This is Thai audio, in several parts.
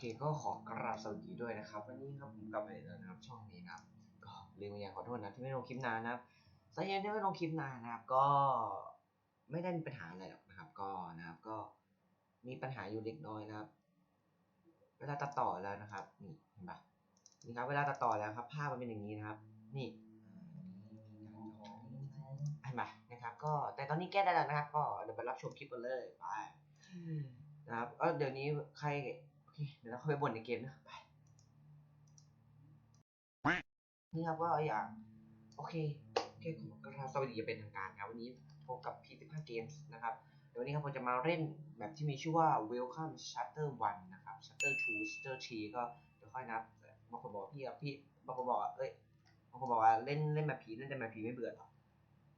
เคก็ขอกราบสวัสดีด้วยนะครับ วันนี้ครับผมกลับมาอีกแล้วนะครับช่องนี้นะครับก็ลืมอย่างขอโทษนะที่ไม่ลงคลิปนานนะครับสาเหตุที่ไม่ลงคลิปนานนะครับ ก็ไม่ได้มีปัญหาอะไรหรอกนะครับ ก็นะครับก็มีปัญหาอยู่เล็กน้อยนะครับ เวลาตัดต่อแล้วนะครับ นี่เห็นปะนี่ครับ เวลาตัดต่อแล้วครับ ภาพมันเป็นอย่างนี้นะครับ นี่เห็นปะนะครับ ก็แต่ตอนนี้แก้ได้แล้วนะครับ ก็เดี๋ยวไปรับชมคลิปกันเลยไปนะครับก็เดี๋ยวนี้ใครโอ เดี๋ยวเราเข้าไปบ่นในเกมนะไปนี่ครับก็อย่างโอเคโอเคขอกราบสวัสดีอย่าเป็นทางการครับวันนี้พบกับ P15 Games นะครับเดี๋ยววันนี้ครับผมจะมาเล่นแบบที่มีชื่อว่า Welcome Shutter 1 นะครับ Shutter 2 Shutter 3 ก็เดี๋ยวค่อยนับบางคนบอกพี่ครับพี่บางคนบอกเอ้ยบางคนบอกว่าเล่นเล่นแบบผีเล่นแต่แบบผีไม่เบื่อหรอ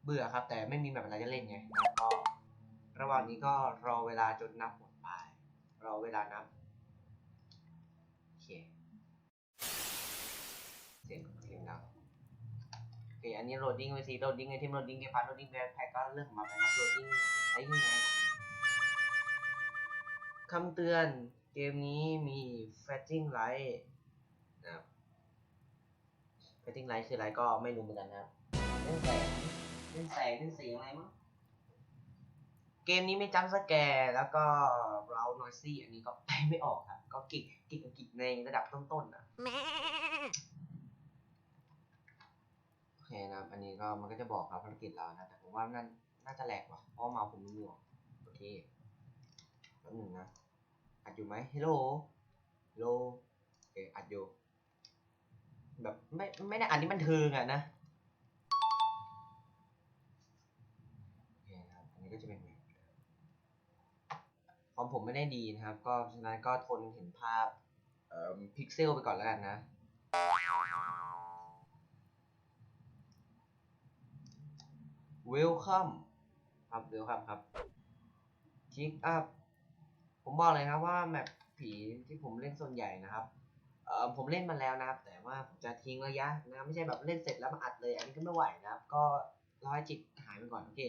เบื่อครับ แต่ไม่มีแบบอะไรจะเล่นไงแล้วก็ระหว่างนี้ก็รอเวลาจนนับหมดไปรอเวลานับ เคเสียงเสียงดังโอเคอันนี้โหลดดิ้งไว้สิโหลดดิ้งไอเทมโหลดดิ้งเกมพาร์โหลดดิ้งแบ็คแพ็คก็เรื่องของมันไปครับโหลดดิ้งไอ้ยังไงคำเตือนเกมนี้มี fetching light นะครับ fetching light คืออะไรก็ไม่รู้เหมือนกันนะครับเล่นแสงเล่นแสงเล่นสีอะไรมั้งเกมนี้ไม่จำสแกร์แล้วก็เรานซี่อันนี้ก็ไปไม่ออกครับ ก็กิกกิกกิกในระดับต้นๆนะโอเคนะครับอันนี้ก็มันก็จะบอกครับภารกิจเรานะ แต่ผมว่านั่นน่าจะแหลกว่ะเพราะเมาส์ผมไม่มีหรอกโอเคแป๊บหนึ่งนะอัดอยู่ไหมฮัลโหลฮัลโหลโอเคอัดอยู่แบบไม่ไม่ได้อัดนี่มันเทิงอะนะโอเคครับอันนี้ก็จะเป็นแบบ คอมผมไม่ได้ดีนะครับ ก็ฉะนั้นก็ทนเห็นภาพเอ่อพิกเซลไปก่อนแล้วกันนะ Welcome ครับ Welcome ครับ Kick up ผมบอกเลยครับว่าแมปผีที่ผมเล่นส่วนใหญ่นะครับเออผมเล่นมาแล้วนะครับ แต่ว่าผมจะทิ้งระยะนะไม่ใช่แบบเล่นเสร็จแล้วมาอัดเลย อันนี้ก็ไม่ไหวนะครับ ก็รอให้จิตหายไปก่อนโอเค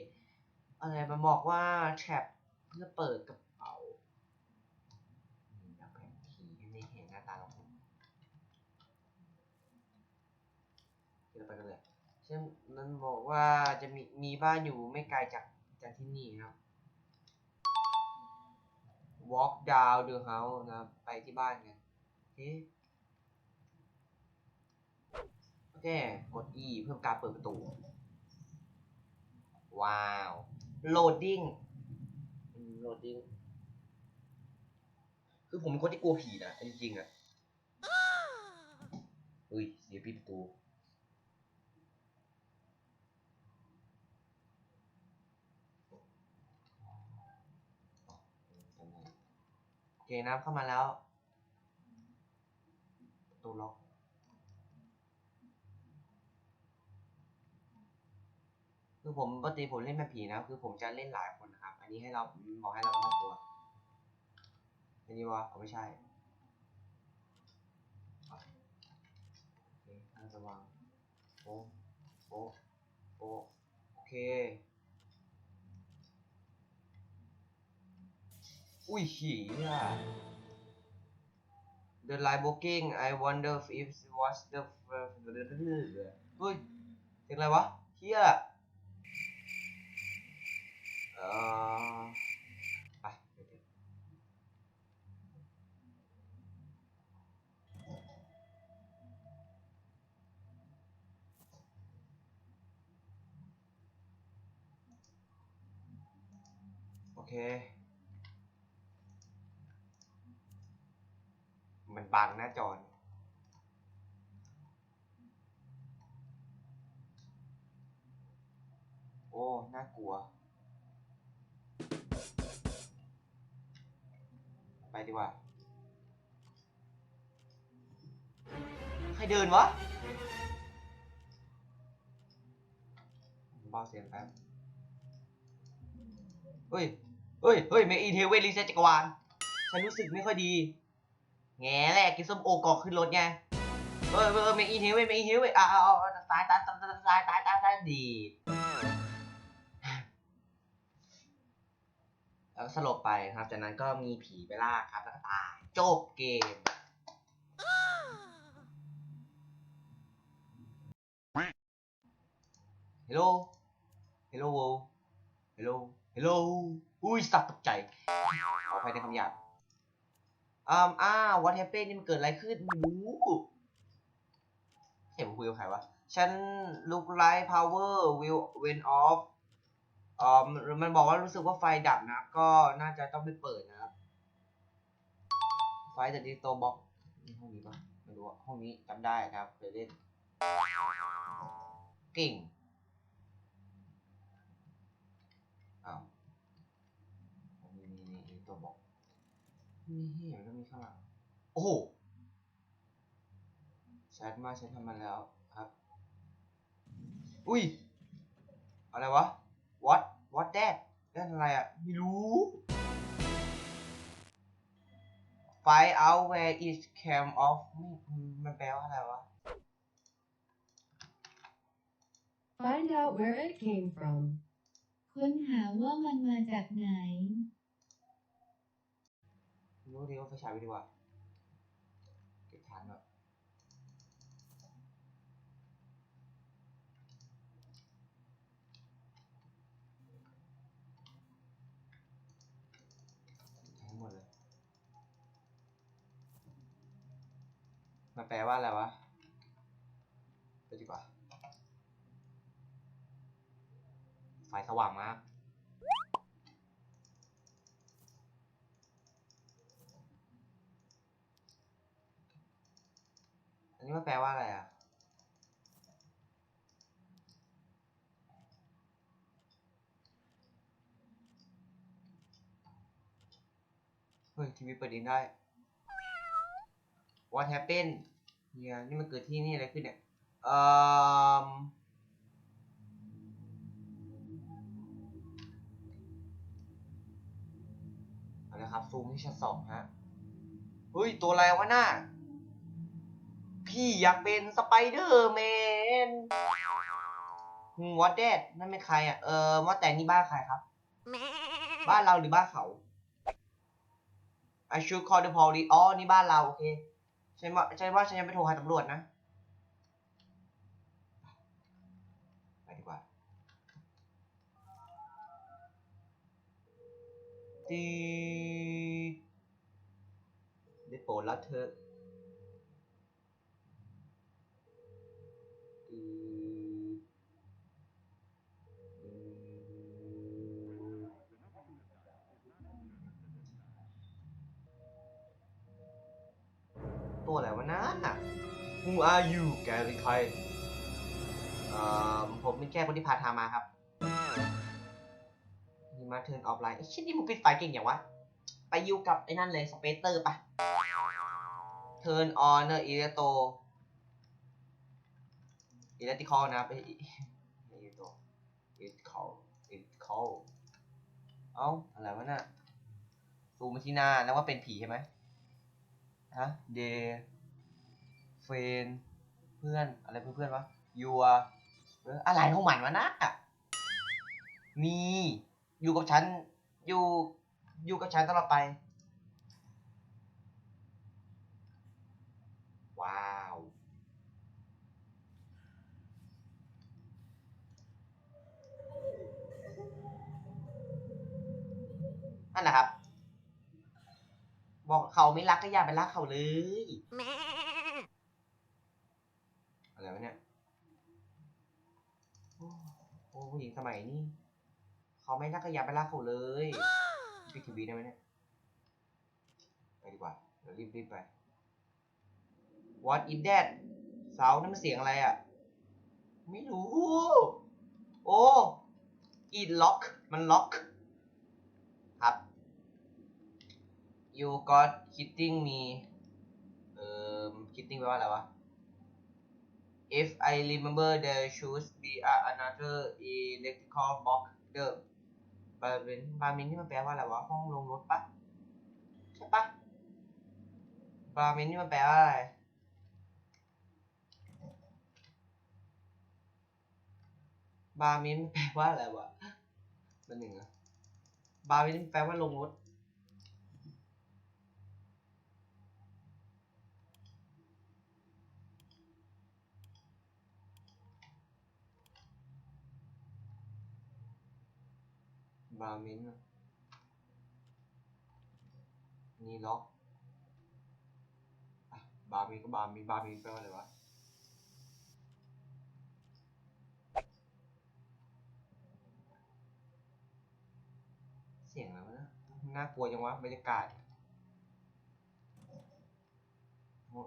อะไรมาบอกว่าแท็บเพื่อเปิดกระเป๋านี่แบบแผนผีให้ไม่เห็นหน้าตาของผมเดี๋ยวเราไปกันเลย เช่นมันบอกว่าจะมีมีบ้านอยู่ไม่ไกลจากจากที่นี่ครับ walk down the house นะครับไปที่บ้านกันโอเคโอเคกด E เพิ่มการเปิดประตู ว้าว loading loading คือผมเป็นคนที่กลัวผีนะจริงๆอะเฮ้ยเสียปิดประตู โอเค นะครับเข้ามาแล้วประตูล็อกคือผมปกติผมเล่นแบบผีนะ คือผมจะเล่นหลายคนนะครับ อันนี้ให้เราบอกให้เราไม่ต้องกลัว อันนี้วะเขาไม่ใช่โอเคน่าจะวางโป๊ะโป๊ะโป๊ะโอเค อุ้ยฉี่อ่ะ The light booking I wonder if it was the first เฮ้ยเสียงอะไรวะเฮียเอ่อไปไปเถอะโอเค มันบังหน้าจอโอ้ น่ากลัว ไปดีกว่า ใครเดินวะเบาเสียงแป๊บเฮ้ย เฮ้ย เฮ้ย เมอีเทเวรีเซจักรวาล ฉันรู้สึกไม่ค่อยดี แง่แหละกินส้มโอกอกขึ้นรถไงเออเออเมอีเทเว้ยเมอีเทเว้ยอ่าเอาเอาตายตายตายตายตายตายตายตายดีแล้วสลบไปครับ จากนั้นก็มีผีไปล่าครับ แล้วก็ตายจบเกมฮัลโหลฮัลโหลฮัลโหลฮัลโหลอุ้ยสับตกใจขออภัยในคำหยาบ อ่าอ้าว what happened นี่มันเกิดอะไรขึ้นไม่รู้เห็นผมคุยกับใครวะ ฉัน look like power will went off อ่ามันบอกว่ารู้สึกว่าไฟดับนะ ก็น่าจะต้องไปเปิดนะครับ ไฟจากดิจิตอลบ็อกห้องนี้ปะไม่รู้อะห้องนี้จำได้ครับเคยเล่นเก่ง อ้าวนี่นี่นี่นี่ตัวบอก มีเหี้ยแล้วมีข้างหลัง โอ้โหชัดมากฉันทำมันแล้วครับ อุ้ย อะไรวะ what what that นั่นอะไรอะ ไม่รู้ find out where it came off ไม่มันแปลว่าอะไรวะ Find out where it came from. ค้นหาว่ามันมาจากไหน รู้ดีว่าไฟฉายไปดีกว่า เก็บฐานแบบทั้งหมดเลย มาแปลว่าอะไรวะ ไปดีกว่าไฟสว่างมาก นนี้มันแปลว่าอะไรอะ เฮ้ย ทีวีเปิดเองได้ What happened เนี่ยนี่มันเกิดที่นี่อะไรขึ้นเนี่ยเอ่อเอาละครับ ซูมที่ชั้นสองฮะ เฮ้ย ตัวอะไรวะหน่า พี่อยากเป็นสไปเดอร์แมนวอตเดดนั่นเป็นใครอะ เออว่าแต่นี่บ้านใครครับ บ้านเราหรือบ้านเขา I should call the police อ๋อ นี่บ้านเรา โอเคฉันว่าฉันว่าฉันจะไปโทรหาตำรวจนะ ไปดีกว่าตีดได้โปรดแล้วเธอ ตัวอะไรวะนั่นน่ะ Who are you แกเป็นใครเอ่อผมเป็นแค่คนที่พาทางมาครับนี่มาเทิร์นออฟไลน์ไอ้ชิ้นนี้มึงปิดไฟเก่งอย่างวะ ไปอยู่กับไอ้นั่นเลยสเปเตอร์ปะ Turn on เนอร์อิเลโตอิเล็กทริคอลนะไปอิเล็กโตอิเล็กทริคอลอิเล็กทริคอลเอ้าอะไรวะน่ะซูมมาที่หน้าแล้วว่าเป็นผีใช่ไหม ฮะเดเฟนเพื่อนอะไรเพื่อนเพื่อนๆวะยัวอะไรของมันวะนะมีอยู่กับฉันอยู่อยู่กับฉันตลอดไป ว้าว นั่นนะครับ บอกเขาไม่รักก็อย่าไปรักเขาเลยอะไรวะเนี่ยโอ้โอ้ผู้หญิงสมัยนี้เขาไม่รักก็อย่าไปรักเขาเลยปิดทีวีได้ไหมเนี่ยไปดีกว่าเดี๋ยวรีบๆไป What is that เสานั่นมันเสียงอะไรอะ ไม่รู้ โอ้ it lock มันล็อก ครับ you got hitting me เอ่อ hitting แปลว่าอะไรวะ if I remember there should be a another electrical box เดิมบาร์เมนบาร์เมนที่มันแปลว่าอะไรวะ ห้องลงรถปะใช่ปะบาร์เมนที่มันแปลว่าอะไรบาร์เมนแปลว่าอะไรวะมันหนึ่งอะบาร์เมนแปลว่าลงรถ บาร์เมนอะนี่ล็อกอบาร์มนก็บาร์มนบาร์มนแปลว่าอะไรวะเสียงอะไรวะนะน่ากลัวจังวะบรรยากาศ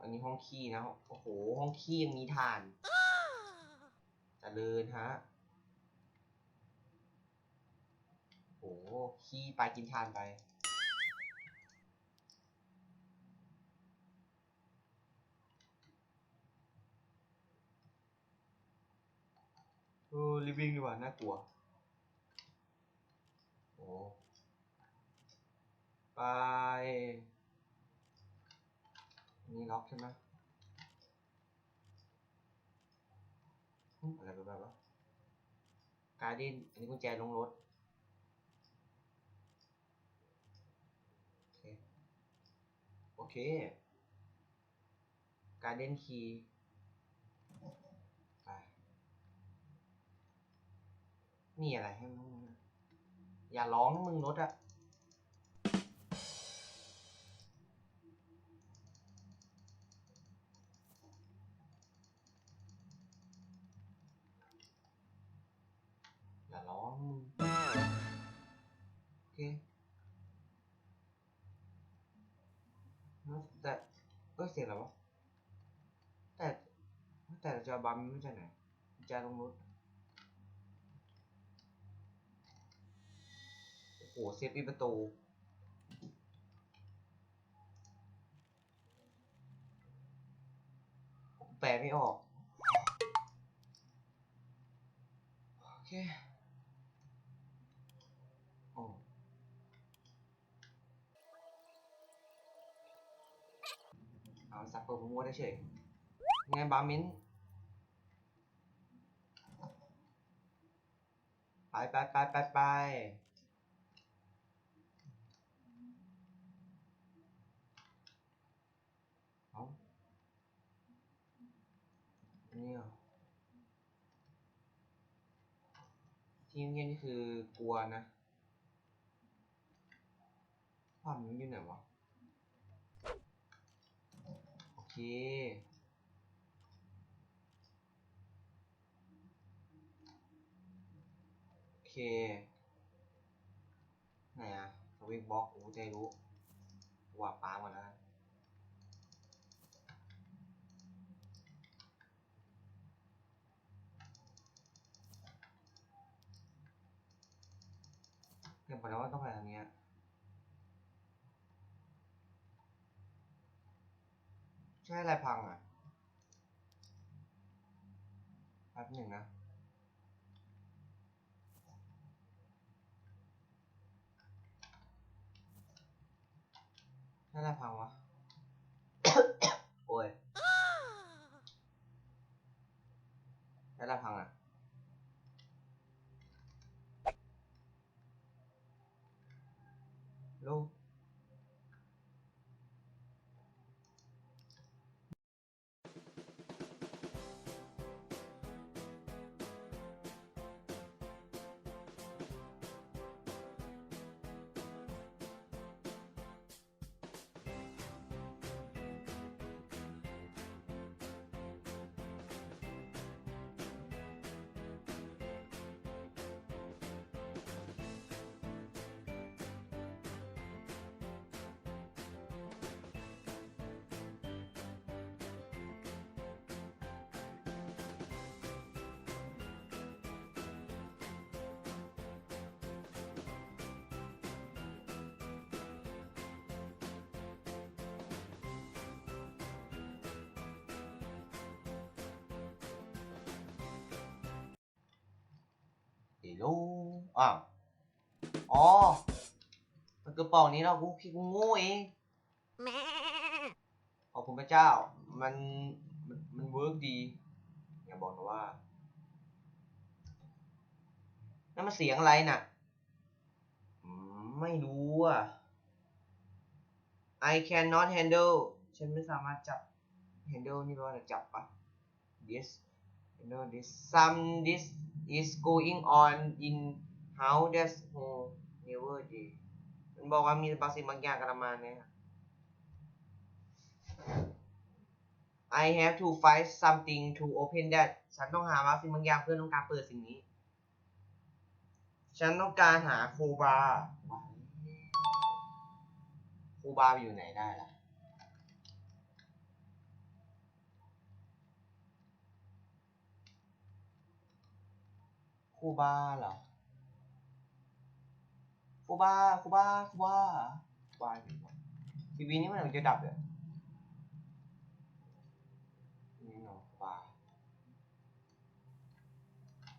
อันนี้ห้องขี้นะ โอ้โห ห้องขี้ยังมีถ่านเจริญฮะ โอ้โห ขี้ไปกินถ่านไปเออลิฟวิ่งดีกว่า น่ากลัว โอ้ ไป นี่ล็อกใช่ไหมอะไรแบบวะการ์ดินอันนี้กุญแจลงรถ โอเค โอ เค การ์เดนคีย์ไปนี่อะไรให้มึงอย่าร้องมึงรถอะอย่าร้องมึงโอเคแล้วแต่ เอ้ยเสียงอะไรวะ แต่แต่จะบัมไม่ใช่ไหนจะลงรถโอ้โหเซฟปิดประตูแปลไม่ออก โอเค โอ้เอาสักเปิดมั วได้เฉยไงบาร์มินไปไปไปไปไปเอาอันนี้เหรอที่เงียบนี่คือกลัวนะความมันอยู่ไหนวะ โอ เคโอเคไหนอะสวิตบ็อกโอ้ใจรู้ว่าปาหมดแล้วเรียกไปแล้วว่าต้องไปทางเนี้ ใช่อะไรพังอะแป๊บหนึ่งนะใช่อะไรพังวะ โอ้ยใช่อะไรพังอะ ฮลโลอ้าวอ๋อ มันกระป๋องนี้เรากูคิดกูโง่เองขอบคุณพระเจ้า มัน มันมันเวิร์กดี อย่าบอกนะว่า นั่นมันเสียงอะไรน่ะ ไม่รู้อะ I cannot handle ฉันไม่สามารถจับ handle นี่แปลว่าอะจับปะ yes handle this some this is going on in how that's oh never day มันบอกว่ามีบางสิ่งบางอย่างกำลังมาเนี่ย I have to find something to open that ฉันต้องหาบางสิ่งบางอย่างเพื่อต้องการเปิดสิ่งนี้ ฉันต้องการหาครูบาครูบาอยู่ไหนได้ล่ะ ครูบาเหรอครูบาครูบาครูบาครูบายทีวีนี่มันจะดับเลยนี่เนาะครูบา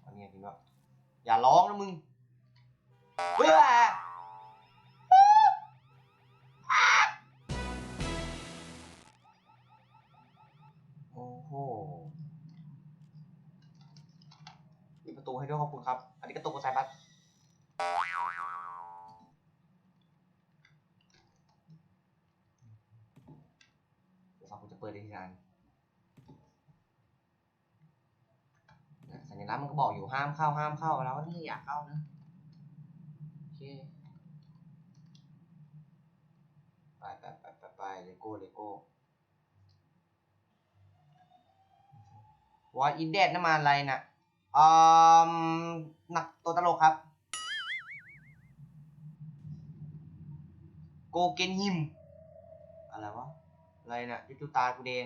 อันนี้จริงก็อย่าร้องนะมึงเฮ้ยโอ้โห ปิดประ ตูให้ด้วยขอบคุณครับ อันนี้กระตุกกระสายบัสเดี๋ยวฟังผมจะเปิดได้ทีนานนสัญลักษณ์มันก็บอกอยู่ห้ามเข้าห้ามเข้าแล้วนี่อยากเข้านะโอเคไปไปไปไปไปเลโก้เลโก้วออินเดดน้ำมันอะไรน่ะ อืมหนักตัวตลกครับ โกเกนยิม อะไรวะ อะไรเนี่ยยุตุตากูแดง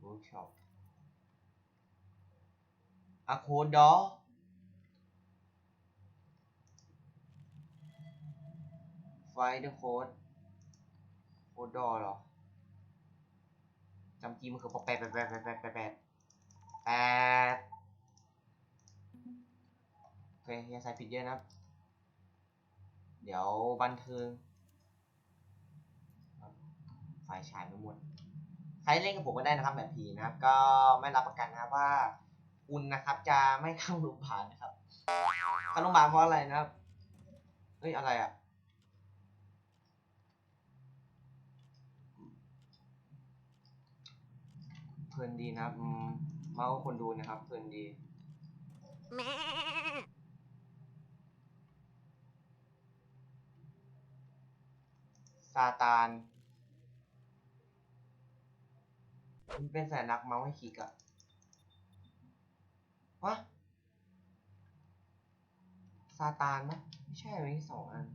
เวิร์กช็อปอะโคดอไฟเดอร์โคดโคดอเหรอ จำจีมันคือแปดแปดแปดแปดแปดแปดแปดแปดโอเคอย่าใส่ผิดเยอะนะครับเดี๋ยวบันเทิงไฟฉายไม่หมด ใครเล่นกับผมก็ได้นะครับแบบผีนะครับ ก็ไม่รับประกันนะครับว่าคุณนะครับจะไม่เข้าโรงพยาบาลนะครับเข้าโรงพยาบาลเพราะอะไรนะครับ เฮ้ยอะไรอะ เพลินดีนะครับอืมเมาส์คนดูนะครับ เพลินดีซาตาน มันเป็นสัญลักษณ์เมาส์ให้คลิกอะวะซาตานปะไม่ใช่มีสองอัน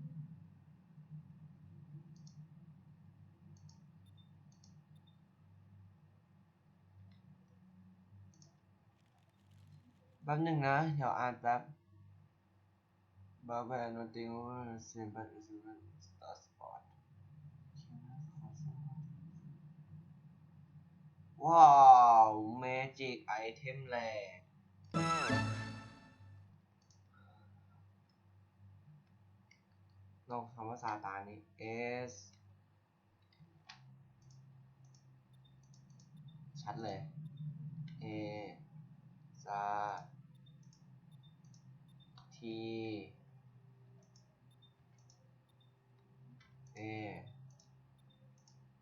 แป๊บหนึ่งนะ เดี๋ยวอ่านแป๊บบาร์แบนวันติงว่าเซนบัตอิสุวนสตาร์สปอร์ตว้าวเมจิกไอเทมแรกลองคำว่าซาตานี้ S ชัดเลย A ซา ที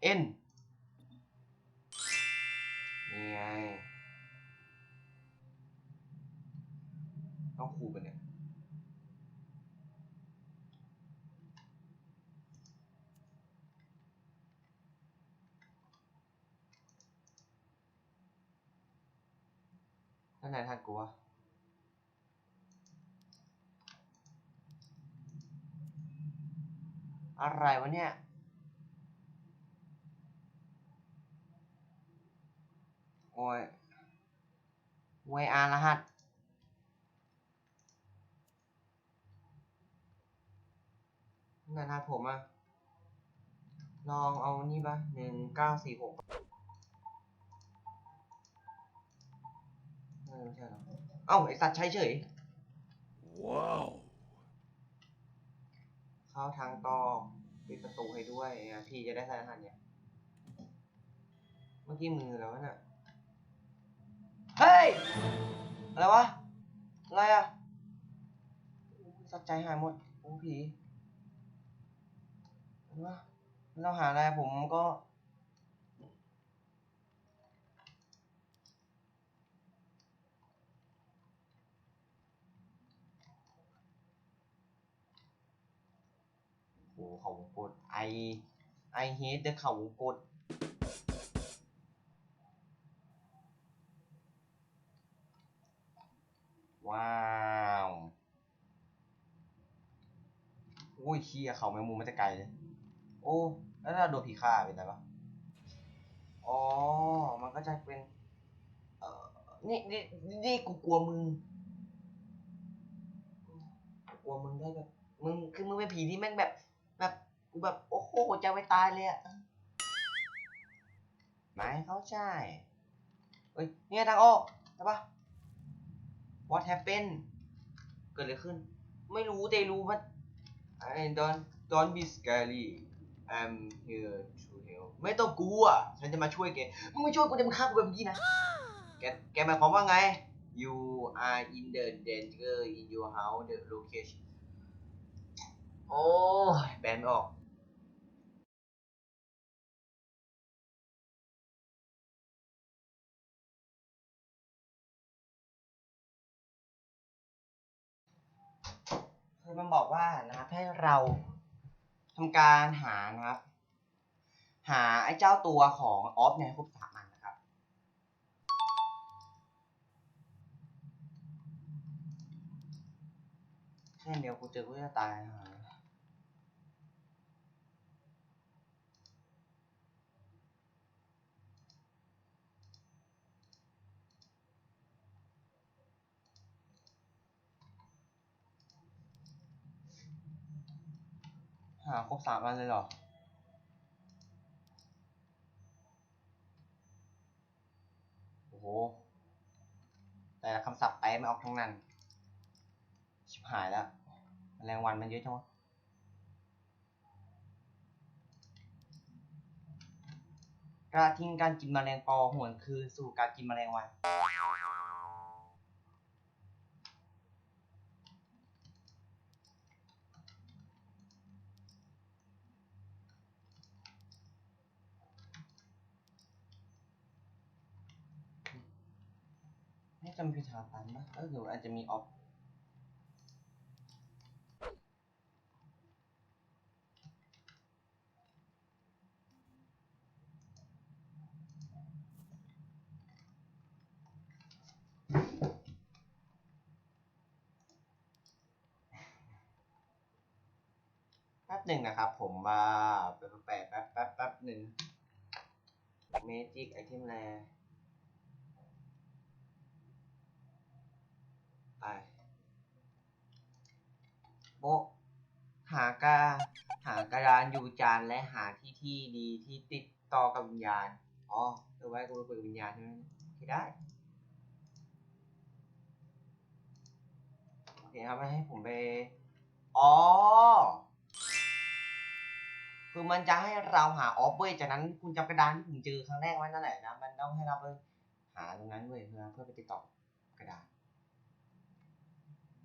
เอ็น อะไรวะเนี่ย โอ้ยเวยอารหัส นั่นรหัสผมอะลองเอานี่ปะหนึ่งเก้าสี่หกไม่ใช่หรอเอ้า ไอสัตว์ใช้เฉย Wow. เข้าทางตอกปิดประตูให้ด้วยนะพี่จะได้ใส่รหัสเนี่ย เมื่อกี้มือแล้วน่ะ เฮ้ย อะไรวะ อะไรอะสัตว์ใจหายหมดโอ้ผีอะไรวะเราหาอะไรผมก็ อ เขา วงกตไอไอเฮดเดอเขาวงกตว้าวอุ้ยเชี่ยเขาแมงมุมมาแต่ไกลเลย โอ้ แล้วถ้าโดนผีฆ่าเป็นไงปะอ๋อ มันก็จะเป็น เอ่อ นี่นี่นี่กูกลัวมึง กูกลัวมึงได้แบบ มึง คือมึงเป็นผีที่แม่งแบบ แบบ กูแบบโอ้โหจะไปตายเลยอะไม่เขาใจเฮ้ยเนี่ยทางออกใช่ปะ What happened เกิดอะไรขึ้น ไม่รู้แต่รู้ว่า I don't don't be scary I'm here to help ไม่ต้องกลัว ฉันจะมาช่วยแก มึงไม่ช่วยกูจะมาฆ่ากูแบบเมื่อกี้นะ แก แกหมายความว่าไง You are in the danger in your house the location โอ้แบนออก มันบอกว่านะครับให้เราทำการหานะครับ หาไอ้เจ้าตัวของออฟเนี่ยครบสามอันนะครับ แค่เดียวกูเจอกูจะตายนะ บสามอันเลยเหรอ โอ้โห แต่คำศัพท์แปไม่ออกทั้งนั้น ชิบหายแล้วแมลงวันมันเยอะจังวะกระทิงการกินแมลงปอหวนคืนสู่การกินแมลงวัน จำพิธาปันปะเออหรืออาจจะมีออฟแป๊บหนึ่งนะครับ ผมมาแป๊บแป๊บแป๊บแป๊บหนึ่งเมจิกไอเทมแรไปโบะหากาหากระดานอยู่จานและหาที่ที่ดีที่ติดต่อกับวิญญาณ อ๋อเอาไว้กูไปคุยกับวิญญาณใช่ไหมโอเคได้โอเคครับให้ผมไป อ๋อ คือมันจะให้เราหาออฟเว้ยจากนั้นคุณจำกระดานที่ผมเจอครั้งแรกไว้นั่นแหละนะ มันต้องให้เราไปหาตรงนั้นเว้ยเพื่อเพื่อไปติดต่อกระดาน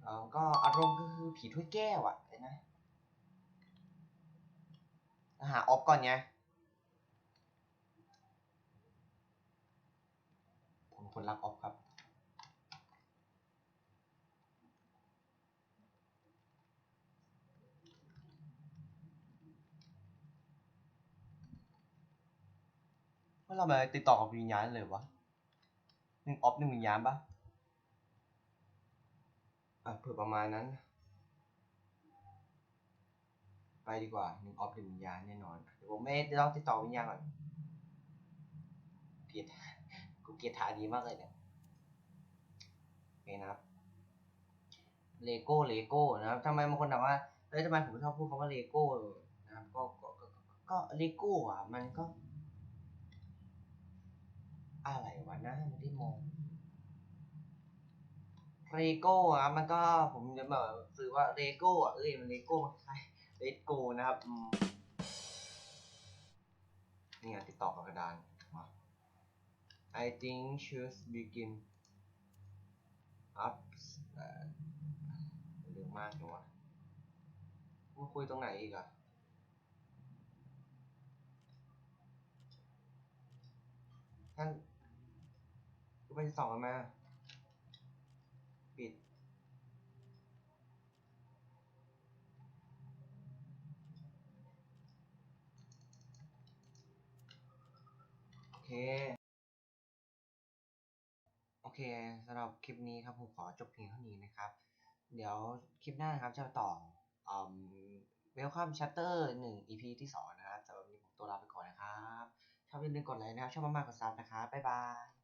แล้วก็อารมณ์ก็คือผีถ้วยแก้วอะเห็นไหมหาออฟก่อนไงผมคนรักออฟครับว่าเรามาติดต่อกับวิญญาณเลยวะหนึ่งออฟหนึ่งวิญญาณปะ อะเผื่อประมาณนั้น ไปดีกว่าหนึ่งออฟหนึ่งวิญญาณแน่นอน เดี๋ยวผมไม่ได้ลองติดต่อวิญญาณก่อนเกลียดกูเกลียดท่าดีมากเลยเนี่ยโอเคนะครับเลโก้เลโก้นะครับทำไมบางคนถามว่าเอ้ยทำไมผมชอบพูดคำว่าเลโก้นะครับก็ก็ก็ก็เลโก้อะ มันก็ อะไรวะนะไม่ได้มอง เรโก้อะมันก็ผมจะแบบสื่อว่าเรโก้อะเอ้ยมันเลโก้มันคล้ายเลโก้นะครับนี่ไงติดต่อกับกระดานมา I think should begin up เอ่อเรื่องมากจังวะมาคุยตรงไหนอีกอะท่านกูไปสองแล้วมา โอเคสำหรับคลิปนี้ครับผมขอจบเพียงเท่านี้นะครับ เดี๋ยวคลิปหน้านครับจะต่ออืม Welcome Chapter 1 EP ที่2นะครับสำหรับนี้ผมตัวลาไปก่อนนะครับ ชอบอย่าลืมกดไลค์นะครับ ชอบมากๆกดซับนะครับ บ๊ายบาย